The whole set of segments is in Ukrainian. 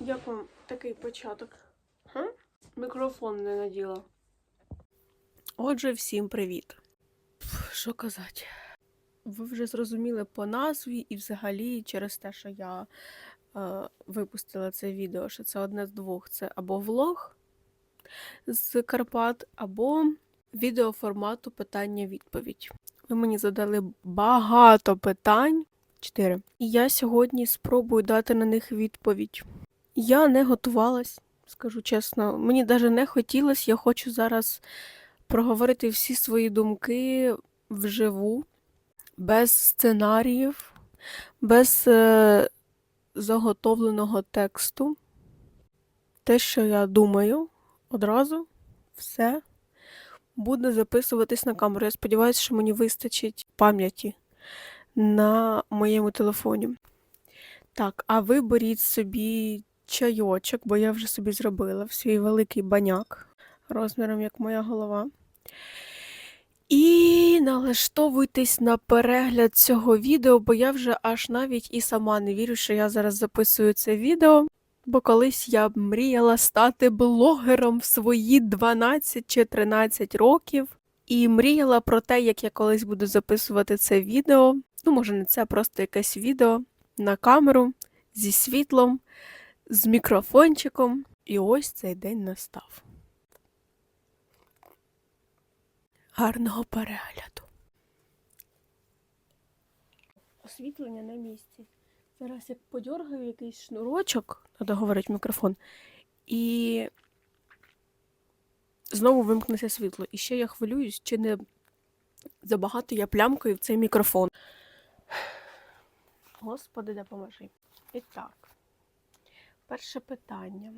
Як вам такий початок? Га? Мікрофон не наділа. Отже, всім привіт. Що казати? Ви вже зрозуміли по назві і взагалі через те, що я е, випустила це відео, що це одне з двох: це або влог з Карпат, або відео формату питання-відповідь. Ви мені задали багато питань. Чотири. І я сьогодні спробую дати на них відповідь. Я не готувалась, скажу чесно. Мені навіть не хотілося. Я хочу зараз проговорити всі свої думки вживу, без сценаріїв, без е, заготовленого тексту. Те, що я думаю, одразу все буде записуватись на камеру. Я сподіваюся, що мені вистачить пам'яті на моєму телефоні. Так, а ви беріть собі чайочок, бо я вже собі зробила в свій великий баняк розміром як моя голова. І налаштовуйтесь на перегляд цього відео, бо я вже аж навіть і сама не вірю, що я зараз записую це відео. Бо колись я б мріяла стати блогером в свої 12 чи 13 років. І мріяла про те, як я колись буду записувати це відео. Ну, може, не це, а просто якесь відео на камеру зі світлом, з мікрофончиком. І ось цей день настав. Гарного перегляду. Освітлення на місці. Зараз як подьоргаю якийсь шнурочок, треба говорити мікрофон, і знову вимкнеться світло. І ще я хвилююсь, чи не забагато я плямкою в цей мікрофон. Господи, допоможи. І так, перше питання.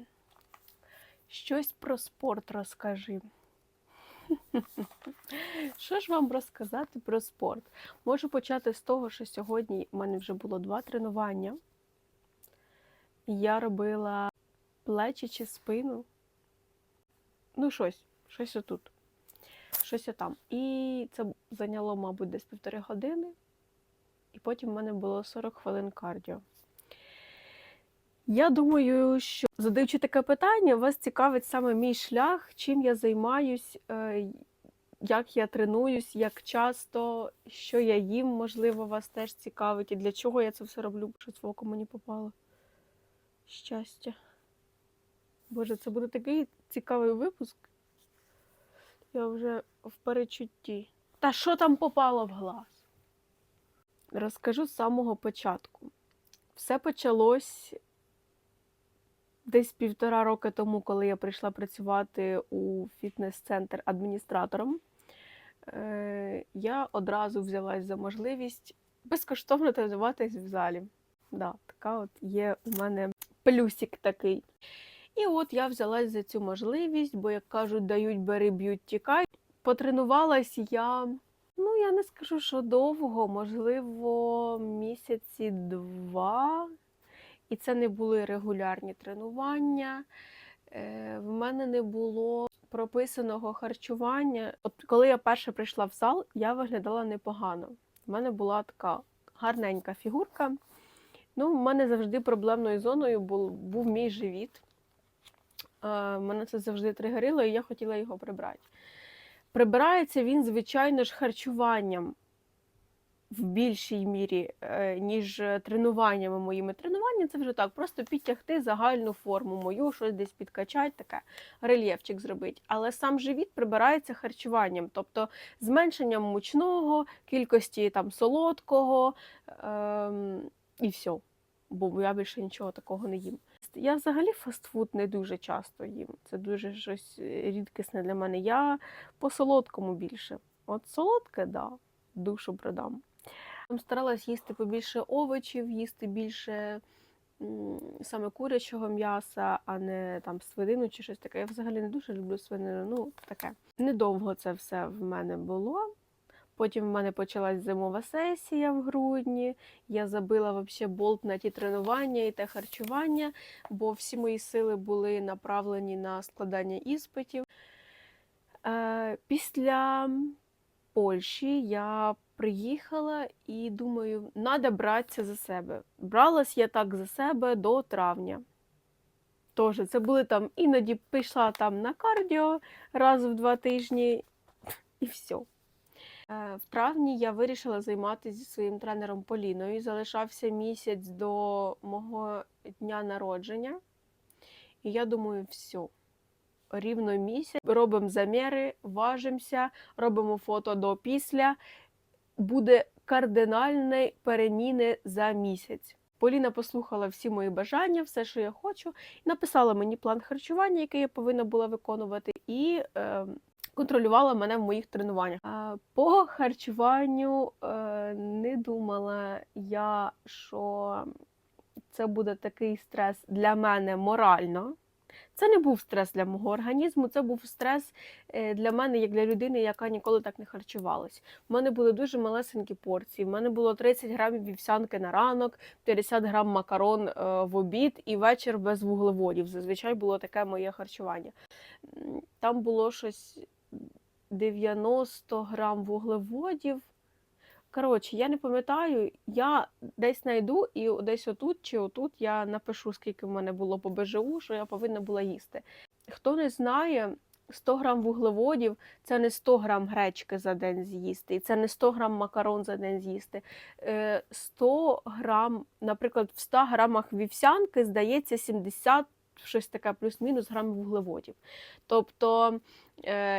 Щось про спорт розкажи. Що ж вам розказати про спорт? Можу почати з того, що сьогодні в мене вже було два тренування. Я робила плечі чи спину. Ну, щось, щось отут. Щось отам. І це зайняло, мабуть, десь півтори години. І потім в мене було 40 хвилин кардіо. Я думаю, що задаючи таке питання, вас цікавить саме мій шлях, чим я займаюсь, е, як я тренуюсь, як часто, що я їм, можливо, вас теж цікавить, і для чого я це все роблю, щось в око мені попало. Щастя. Боже, це буде такий цікавий випуск. Я вже в перечутті. Та що там попало в глаз? Розкажу з самого початку. Все почалось десь півтора роки тому, коли я прийшла працювати у фітнес-центр адміністратором. Е, Я одразу взялась за можливість безкоштовно тренуватись в залі. Да, така от є у мене плюсик такий. І от я взялась за цю можливість, бо, як кажуть, дають, бери, б'ють, тікай. Потренувалась я, ну я не скажу, що довго, можливо, місяці два. І це не були регулярні тренування. Е, В мене не було прописаного харчування. От коли я перше прийшла в зал, я виглядала непогано. У мене була така гарненька фігурка. Ну, в мене завжди проблемною зоною був, був мій живіт. Е, Мене це завжди тригерило, і я хотіла його прибрати. Прибирається він, звичайно ж, харчуванням в більшій мірі, е, ніж тренуваннями моїми. Тренування це вже так, просто підтягти загальну форму мою, щось десь підкачати, таке рельєфчик зробити. Але сам живіт прибирається харчуванням, тобто зменшенням мучного, кількості там солодкого ем, і все. Бо я більше нічого такого не їм. Я взагалі фастфуд не дуже часто їм. Це дуже щось рідкісне для мене. Я по солодкому більше. От солодке, да, душу продам. Старалась їсти побільше овочів, їсти більше саме курячого м'яса, а не там свинину чи щось таке. Я взагалі не дуже люблю свинину. Ну, таке. Недовго це все в мене було. Потім в мене почалась зимова сесія в грудні. Я забила вообще болт на ті тренування і те харчування, бо всі мої сили були направлені на складання іспитів. Е, після Польщі я приїхала і думаю, треба братися за себе. Бралась я так за себе до травня. Теж це були там, іноді пішла там на кардіо раз в два тижні і все. В травні я вирішила займатися зі своїм тренером Поліною. Залишався місяць до мого дня народження. І я думаю, все. Рівно місяць. Робимо заміри, важимося, робимо фото до після. Буде кардинальні переміни за місяць. Поліна послухала всі мої бажання, все, що я хочу, і написала мені план харчування, який я повинна була виконувати, і е, контролювала мене в моїх тренуваннях. Е, По харчуванню е, не думала я, що це буде такий стрес для мене морально. Це не був стрес для мого організму, це був стрес е, для мене, як для людини, яка ніколи так не харчувалась. У мене були дуже малесенькі порції. У мене було 30 грамів вівсянки на ранок, 50 грам макарон е, в обід і вечір без вуглеводів. Зазвичай було таке моє харчування. Там було щось 90 грам вуглеводів. Коротше, я не пам'ятаю, я десь знайду і десь отут чи отут я напишу, скільки в мене було по БЖУ, що я повинна була їсти. Хто не знає, 100 грам вуглеводів це не 100 грам гречки за день з'їсти, це не 100 грам макарон за день з'їсти. Е, 100 грам, наприклад, в 100 грамах вівсянки здається 70 щось таке плюс-мінус грам вуглеводів. Тобто е,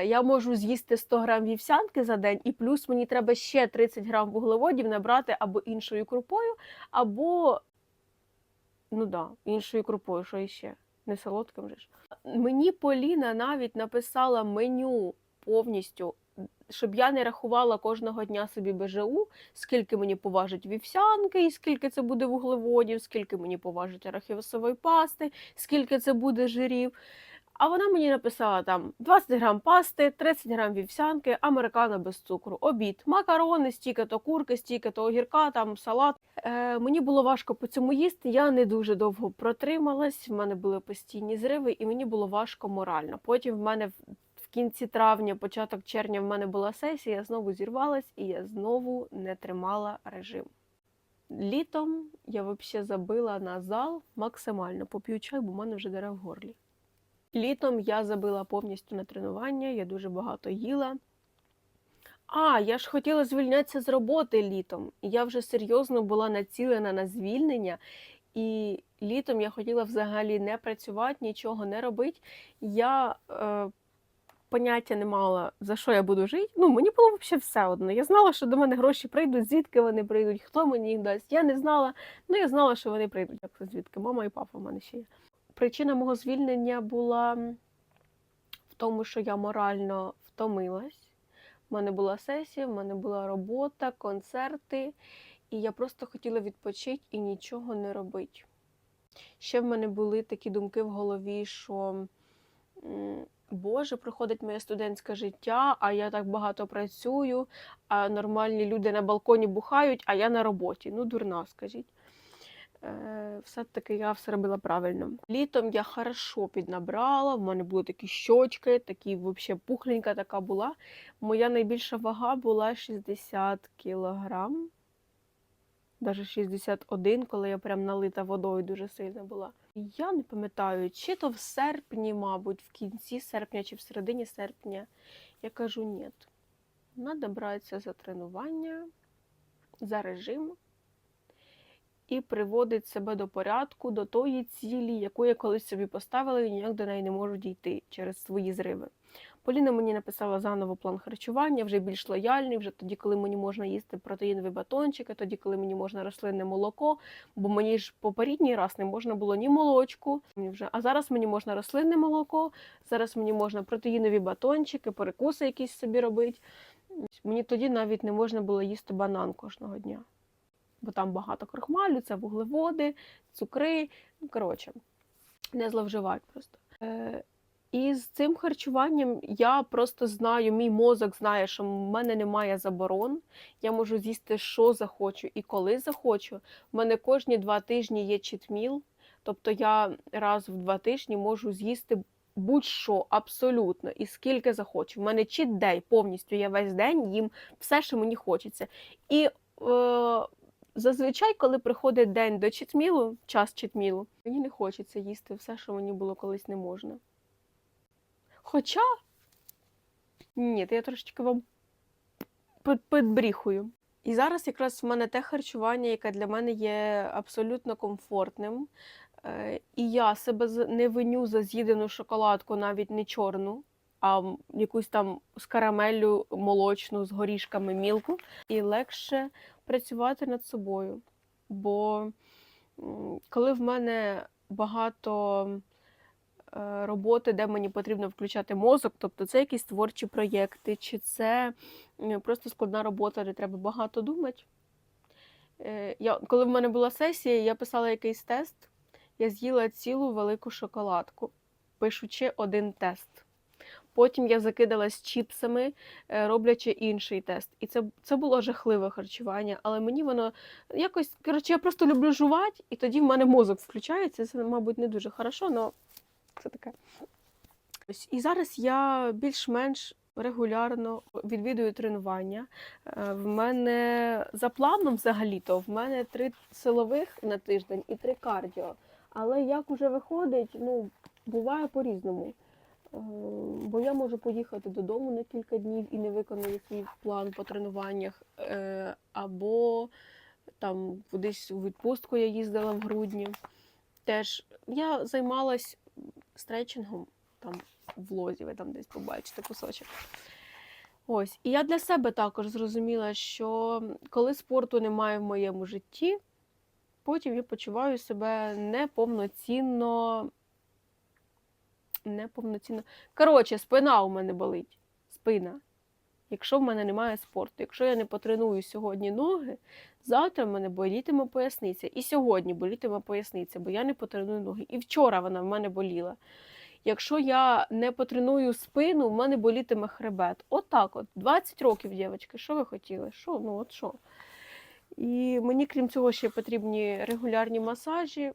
я можу з'їсти 100 грам вівсянки за день, і плюс мені треба ще 30 грам вуглеводів набрати або іншою крупою, або ну да, іншою крупою, що іще. Не солодким же ж. Мені Поліна навіть написала меню повністю, щоб я не рахувала кожного дня собі БЖУ, скільки мені поважить вівсянки, і скільки це буде вуглеводів, скільки мені поважить арахісової пасти, скільки це буде жирів. А вона мені написала там 20 грам пасти, 30 грам вівсянки, американо без цукру, обід, макарони, стільки-то курки, стільки-то огірка, там салат. Е, мені було важко по цьому їсти. Я не дуже довго протрималась. В мене були постійні зриви, і мені було важко морально. Потім в мене в в кінці травня, початок червня, в мене була сесія, я знову зірвалась, і я знову не тримала режим. Літом я взагалі забила на зал максимально поп'ю чай, бо в мене вже дере в горлі. Літом я забила повністю на тренування, я дуже багато їла. А, я ж хотіла звільнятися з роботи літом. Я вже серйозно була націлена на звільнення. І літом я хотіла взагалі не працювати, нічого не робити. Я е, поняття не мала, за що я буду жити. Ну, мені було взагалі все одно. Я знала, що до мене гроші прийдуть, звідки вони прийдуть, хто мені їх дасть. Я не знала, ну я знала, що вони прийдуть. Як звідки? Мама і папа в мене ще є. Причина мого звільнення була в тому, що я морально втомилась. У мене була сесія, в мене була робота, концерти, і я просто хотіла відпочити і нічого не робити. Ще в мене були такі думки в голові, що Боже, проходить моє студентське життя, а я так багато працюю, а нормальні люди на балконі бухають, а я на роботі. Ну, дурна, скажіть. Е, Все-таки я все робила правильно. Літом я хорошо піднабрала, в мене були такі щочки, такі взагалі пухленька така була. Моя найбільша вага була 60 кілограм. Навіть 61, коли я прям налита водою дуже сильно була. Я не пам'ятаю, чи то в серпні, мабуть, в кінці серпня чи в середині серпня. Я кажу, ні. Треба братися за тренування, за режим і приводить себе до порядку, до тої цілі, яку я колись собі поставила і ніяк до неї не можу дійти через свої зриви. Поліна мені написала заново план харчування, вже більш лояльний, вже тоді, коли мені можна їсти протеїнові батончики, тоді, коли мені можна рослинне молоко, бо мені ж попередній раз не можна було ні молочку, ні вже. А зараз мені можна рослинне молоко, зараз мені можна протеїнові батончики, перекуси якісь собі робити. Мені тоді навіть не можна було їсти банан кожного дня бо там багато крохмалю, це вуглеводи, цукри. Ну, коротше, не зловживати просто. Е, і з цим харчуванням я просто знаю, мій мозок знає, що в мене немає заборон. Я можу з'їсти, що захочу і коли захочу. У мене кожні два тижні є читміл, тобто я раз в два тижні можу з'їсти будь-що абсолютно і скільки захочу. У мене чит-дей повністю. Я весь день їм все, що мені хочеться. І е, зазвичай, коли приходить день до читмілу, час читмілу, мені не хочеться їсти все, що мені було колись не можна. Хоча. Ні, то я трошечки вам під- підбріхую. І зараз якраз в мене те харчування, яке для мене є абсолютно комфортним. Е, І я себе не виню за з'їдену шоколадку, навіть не чорну, а якусь там з карамеллю молочну, з горішками мілку. І легше працювати над собою. Бо коли в мене багато е, роботи, де мені потрібно включати мозок, тобто це якісь творчі проєкти, чи це просто складна робота, де треба багато думати. Е, Я, коли в мене була сесія, я писала якийсь тест, я з'їла цілу велику шоколадку, пишучи один тест. Потім я закидалась чіпсами, е, роблячи інший тест. І це, це було жахливе харчування, але мені воно якось, коротше, я просто люблю жувати, і тоді в мене мозок включається. Це, мабуть, не дуже хорошо, але це таке. І зараз я більш-менш регулярно відвідую тренування. Е, В мене за планом взагалі-то в мене три силових на тиждень і три кардіо. Але як уже виходить, ну, буває по-різному. Е, Бо я можу поїхати додому на кілька днів і не виконую свій план по тренуваннях. Е, Або там кудись у відпустку я їздила в грудні. Теж я займалась стретчингом там в лозі, ви там десь побачите кусочок. Ось. І я для себе також зрозуміла, що коли спорту немає в моєму житті, потім я почуваю себе неповноцінно. Неповноцінно. Коротше, спина у мене болить. Спина. Якщо в мене немає спорту, якщо я не потреную сьогодні ноги, завтра в мене болітиме поясниця. І сьогодні болітиме поясниця, бо я не потреную ноги. І вчора вона в мене боліла. Якщо я не потреную спину, в мене болітиме хребет. Отак от, 20 років, дівчатки, що ви хотіли? Що? Ну от що? І мені, крім цього, ще потрібні регулярні масажі.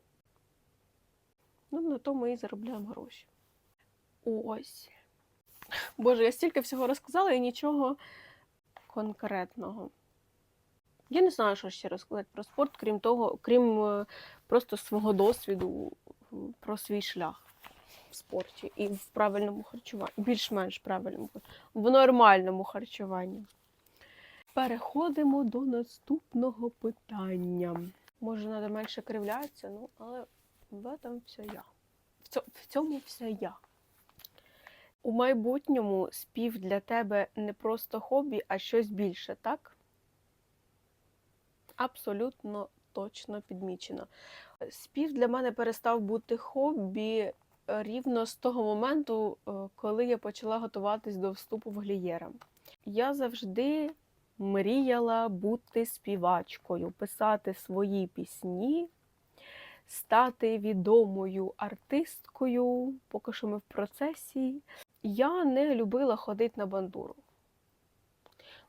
Ну, на то ми і заробляємо гроші. Ось. Боже, я стільки всього розказала і нічого конкретного. Я не знаю, що ще розказати про спорт, крім того, крім е, просто свого досвіду про свій шлях в спорті і в правильному харчуванні, більш-менш правильному, в нормальному харчуванні. Переходимо до наступного питання. Може, треба менше кривлятися, ну, але в этом все я. В цьому все я. У майбутньому спів для тебе не просто хобі, а щось більше, так? Абсолютно точно підмічено. Спів для мене перестав бути хобі е, рівно з того моменту, е, коли я почала готуватись до вступу в глієра. Я завжди мріяла бути співачкою, писати свої пісні, стати відомою артисткою, поки що ми в процесі. Я не любила ходити на бандуру.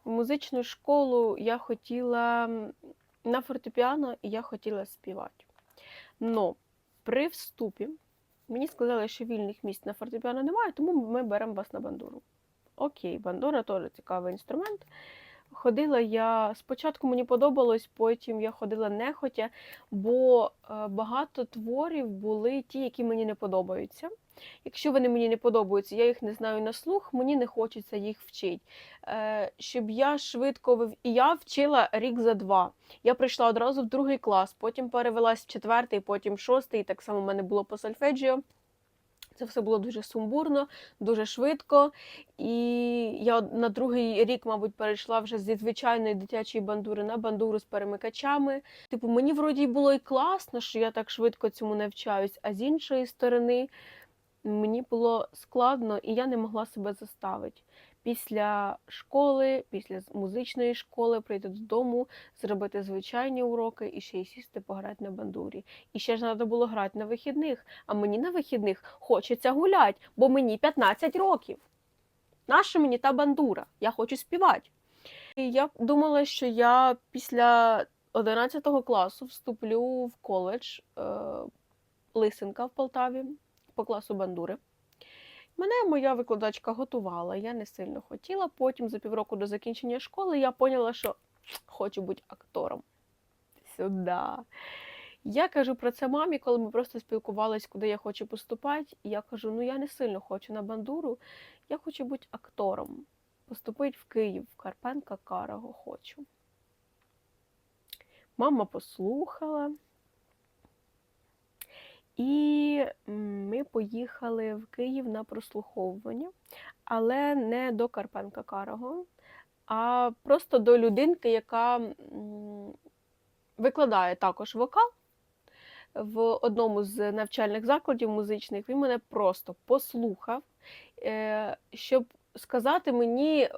В музичну школу я хотіла на фортепіано і я хотіла співати. Но при вступі мені сказали, що вільних місць на фортепіано немає, тому ми беремо вас на бандуру. Окей, бандура теж цікавий інструмент. Ходила я спочатку мені подобалось, потім я ходила нехотя, бо е, багато творів були ті, які мені не подобаються. Якщо вони мені не подобаються, я їх не знаю на слух, мені не хочеться їх вчити. Е, щоб я швидко вив... І я вчила рік за два. Я прийшла одразу в другий клас, потім перевелась в четвертий, потім в шостий. Так само в мене було по сольфеджіо. Це все було дуже сумбурно, дуже швидко. І я на другий рік, мабуть, перейшла вже зі звичайної дитячої бандури на бандуру з перемикачами. Типу, мені вроді було і класно, що я так швидко цьому навчаюсь, а з іншої сторони мені було складно і я не могла себе заставити. Після школи, після музичної школи прийти додому, зробити звичайні уроки і ще й сісти пограти на бандурі. І ще ж треба було грати на вихідних. А мені на вихідних хочеться гуляти, бо мені 15 років. Наша мені та бандура? Я хочу співати. І я думала, що я після 11 класу вступлю в коледж е, Лисенка в Полтаві по класу бандури. Мене моя викладачка готувала, я не сильно хотіла. Потім, за півроку до закінчення школи, я поняла, що хочу бути актором. сюди. Я кажу про це мамі, коли ми просто спілкувались, куди я хочу поступати. І я кажу: ну я не сильно хочу на бандуру, я хочу бути актором. Поступити в Київ, в Карпенка Карого хочу. Мама послухала. І ми поїхали в Київ на прослуховування, але не до Карпенка Карого, а просто до людинки, яка викладає також вокал в одному з навчальних закладів музичних. Він мене просто послухав, е, щоб сказати мені, е,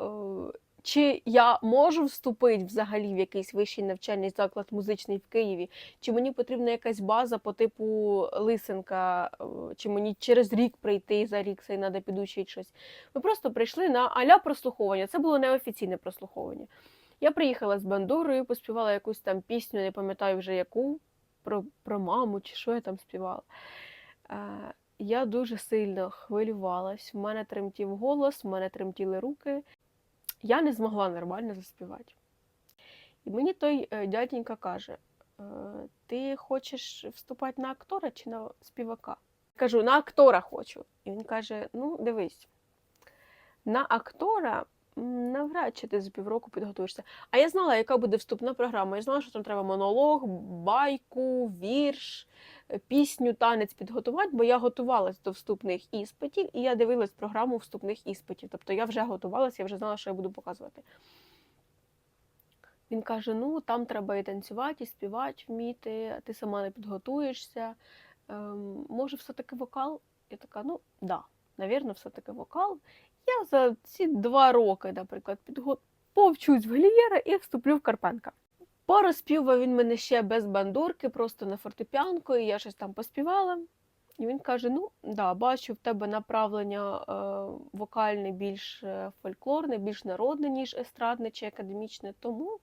чи я можу вступити взагалі в якийсь вищий навчальний заклад музичний в Києві, чи мені потрібна якась база по типу Лисенка, е, чи мені через рік прийти за рік це треба підучити щось. Ми просто прийшли на аля прослуховування. Це було неофіційне прослуховування. Я приїхала з бандурою, поспівала якусь там пісню, не пам'ятаю вже яку, про, про маму чи що я там співала. Е, я дуже сильно хвилювалась, в мене тремтів голос, в мене тремтіли руки. Я не змогла нормально заспівати. І мені той е, дяденька каже: е, ти хочеш вступати на актора чи на співака? Кажу, на актора хочу. І він каже: ну, дивись, на актора навряд чи ти за півроку підготуєшся. А я знала, яка буде вступна програма. Я знала, що там треба монолог, байку, вірш, пісню, танець підготувати, бо я готувалась до вступних іспитів, і я дивилась програму вступних іспитів. Тобто я вже готувалася, я вже знала, що я буду показувати. Він каже: ну там треба і танцювати, і співати вміти, а ти сама не підготуєшся. Ем, може, все-таки вокал? Я така, ну да, навірно, все-таки вокал. Я за ці два роки, наприклад, підго... повчусь в Глієра і вступлю в Карпенка. Порозпівав він мене ще без бандурки, просто на фортепіанку, і я щось там поспівала. І він каже: ну, да, бачу, в тебе направлення е, вокальне більш е, фольклорне, більш народне, ніж естрадне чи академічне, тому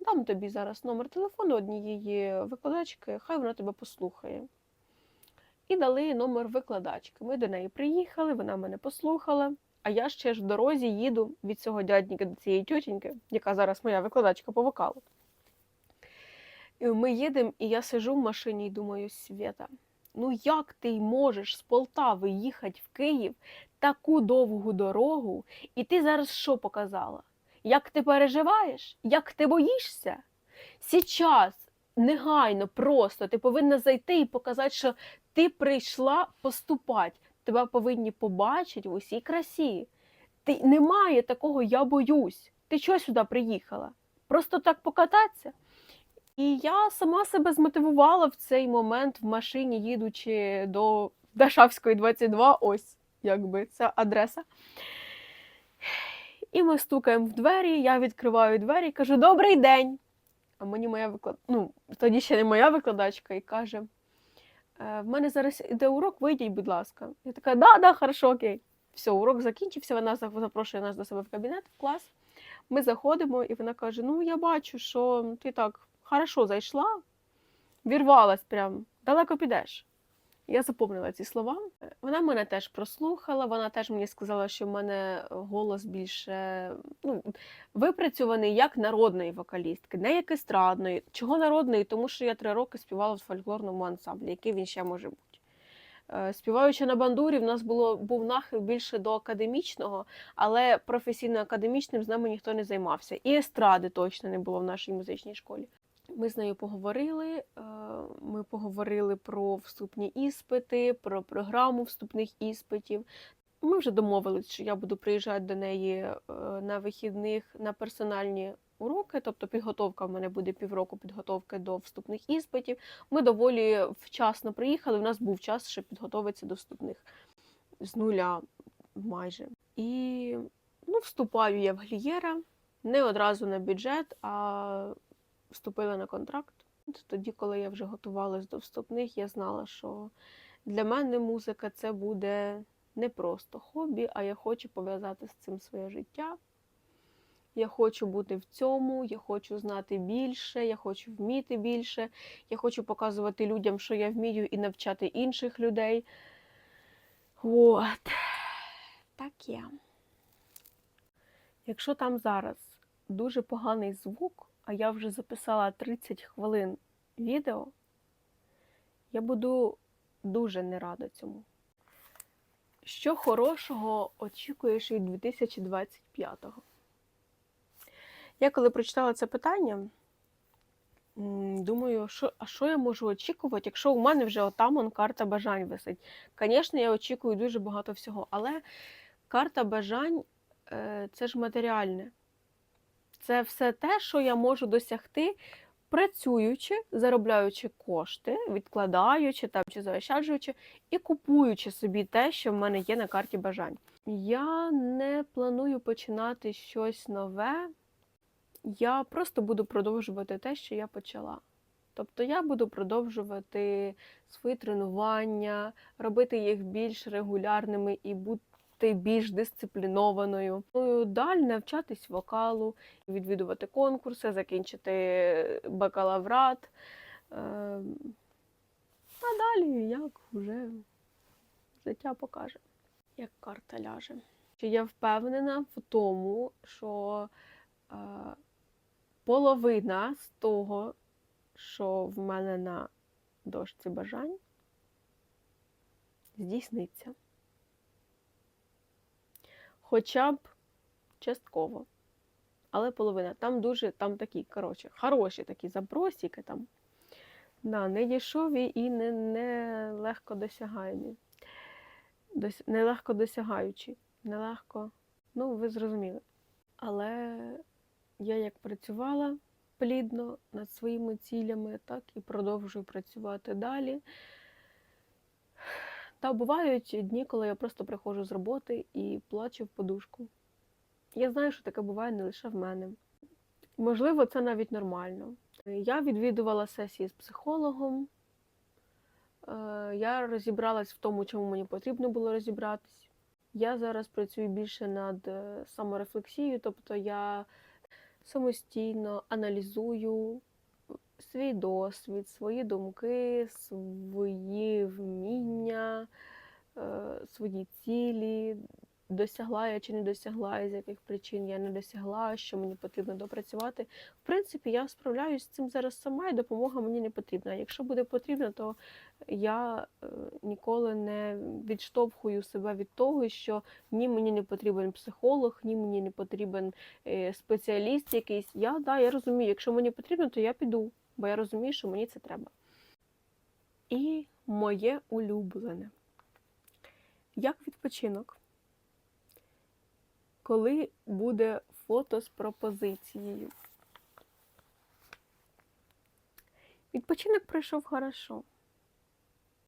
дам тобі зараз номер телефону однієї викладачки, хай вона тебе послухає. І дали номер викладачки. Ми до неї приїхали, вона мене послухала. А я ще ж в дорозі їду від цього дядька до цієї тютеньки, яка зараз моя викладачка по вокалу. Ми їдемо, і я сижу в машині і думаю, Свята, ну як ти можеш з Полтави їхати в Київ таку довгу дорогу, і ти зараз що показала? Як ти переживаєш? Як ти боїшся? Сейчас, негайно, просто ти повинна зайти і показати, що ти прийшла поступати. Тебе повинні побачити в усій красі. Ти немає такого я боюсь. Ти чого сюди приїхала? Просто так покататися? І я сама себе змотивувала в цей момент в машині, їдучи до Дашавської 22, ось якби це адреса. І ми стукаємо в двері, я відкриваю двері і кажу: Добрий день! А мені моя виклад... ну, тоді ще не моя викладачка, і каже: «Е, в мене зараз іде урок, вийдіть, будь ласка. Я така, да, да, хорошо, окей. Все, урок закінчився, вона запрошує нас до себе в кабінет, в клас. Ми заходимо, і вона каже: Ну, я бачу, що ти так хорошо зайшла, вірвалась прям, далеко підеш. Я запомнила ці слова. Вона мене теж прослухала, вона теж мені сказала, що в мене голос більше ну, випрацьований як народної вокалістки, не як естрадної. Чого народної? Тому що я три роки співала в фольклорному ансамблі, який він ще може бути. Е, Співаючи на бандурі, в нас було, був нахил більше до академічного, але професійно-академічним з нами ніхто не займався. І естради точно не було в нашій музичній школі. Ми з нею поговорили. е, Ми поговорили про вступні іспити, про програму вступних іспитів. Ми вже домовились, що я буду приїжджати до неї е, на вихідних на персональні уроки, тобто підготовка в мене буде півроку підготовки до вступних іспитів. Ми доволі вчасно приїхали. У нас був час, щоб підготуватися до вступних з нуля майже. І ну, вступаю я в Глієра не одразу на бюджет, а вступила на контракт. Тоді, коли я вже готувалась до вступних, я знала, що для мене музика це буде не просто хобі, а я хочу пов'язати з цим своє життя. Я хочу бути в цьому, я хочу знати більше, я хочу вміти більше, я хочу показувати людям, що я вмію, і навчати інших людей. От. Так є. Якщо там зараз дуже поганий звук, а я вже записала 30 хвилин відео, я буду дуже не рада цьому. Що хорошого очікуєш від 2025-го? Я коли прочитала це питання, думаю, що, а що я можу очікувати, якщо у мене вже отам он карта бажань висить. Звісно, я очікую дуже багато всього, але карта бажань е, це ж матеріальне. Це все те, що я можу досягти, працюючи, заробляючи кошти, відкладаючи там чи заощаджуючи, і купуючи собі те, що в мене є на карті бажань. Я не планую починати щось нове. Я просто буду продовжувати те, що я почала. Тобто я буду продовжувати свої тренування, робити їх більш регулярними і бути більш дисциплінованою. Планую Далі навчатись вокалу, відвідувати конкурси, закінчити бакалаврат. Ем, А далі як вже життя покаже, як карта ляже. Я впевнена в тому, що е, половина з того, що в мене на дошці бажань, здійсниться. Хоча б частково. Але половина. Там дуже, там такі, коротше, хороші такі забросики там. Да, не дешеві і не, не легко досягаємі. Дос, не легко досягаючі. Нелегко. Ну, ви зрозуміли. Але я як працювала плідно над своїми цілями, так і продовжую працювати далі. Та бувають дні, коли я просто приходжу з роботи і плачу в подушку. Я знаю, що таке буває не лише в мене. Можливо, це навіть нормально. Я відвідувала сесії з психологом. Е, Я розібралась в тому, чому мені потрібно було розібратись. Я зараз працюю більше над е, саморефлексією, тобто я самостійно аналізую свій досвід, свої думки, свої вміння, е, свої цілі, досягла я чи не досягла, і з яких причин я не досягла, що мені потрібно допрацювати. В принципі, я справляюсь з цим зараз сама, і допомога мені не потрібна. Якщо буде потрібно, то я е, ніколи не відштовхую себе від того, що ні мені не потрібен психолог, ні мені не потрібен е, спеціаліст якийсь. Я да, я розумію, якщо мені потрібно, то я піду, бо я розумію, що мені це треба. І моє улюблене. Як відпочинок? Коли буде фото з пропозицією? Відпочинок пройшов хорошо.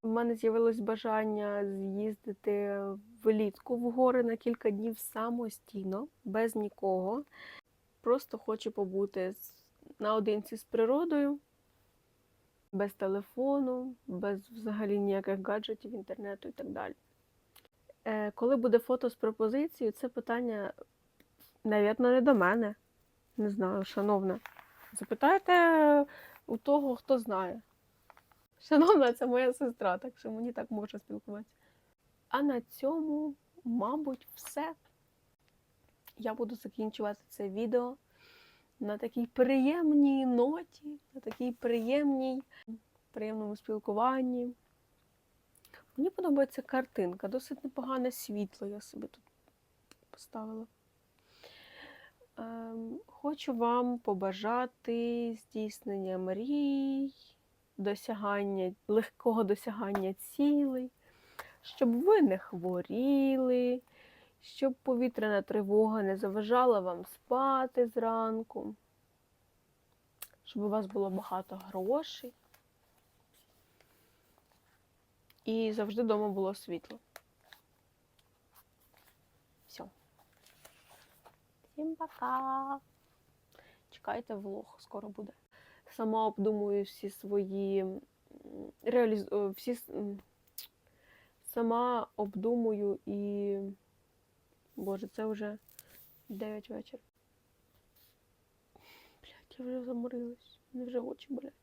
У мене з'явилось бажання з'їздити влітку в гори на кілька днів самостійно, без нікого. Просто хочу побути з- наодинці з природою, без телефону, без взагалі ніяких гаджетів, інтернету і так далі. Е, Коли буде фото з пропозицією, це питання, навірно, не до мене. Не знаю, шановна. Запитайте у того, хто знає. Шановна, це моя сестра, так що мені так можна спілкуватися. А на цьому, мабуть, все. Я буду закінчувати це відео на такій приємній ноті, на такій приємній, приємному спілкуванні. Мені подобається картинка, досить непогане світло я собі тут поставила. Ем, хочу вам побажати здійснення мрій, досягання, легкого досягання цілей, щоб ви не хворіли, щоб повітряна тривога не заважала вам спати зранку, щоб у вас було багато грошей. І завжди вдома було світло. Все. Всім пока. Чекайте влог, скоро буде. Сама обдумую всі свої реаліз... всі сама обдумую і. Боже, це вже 9 вечора. Блять, я вже заморилась. Мені вже очі болять.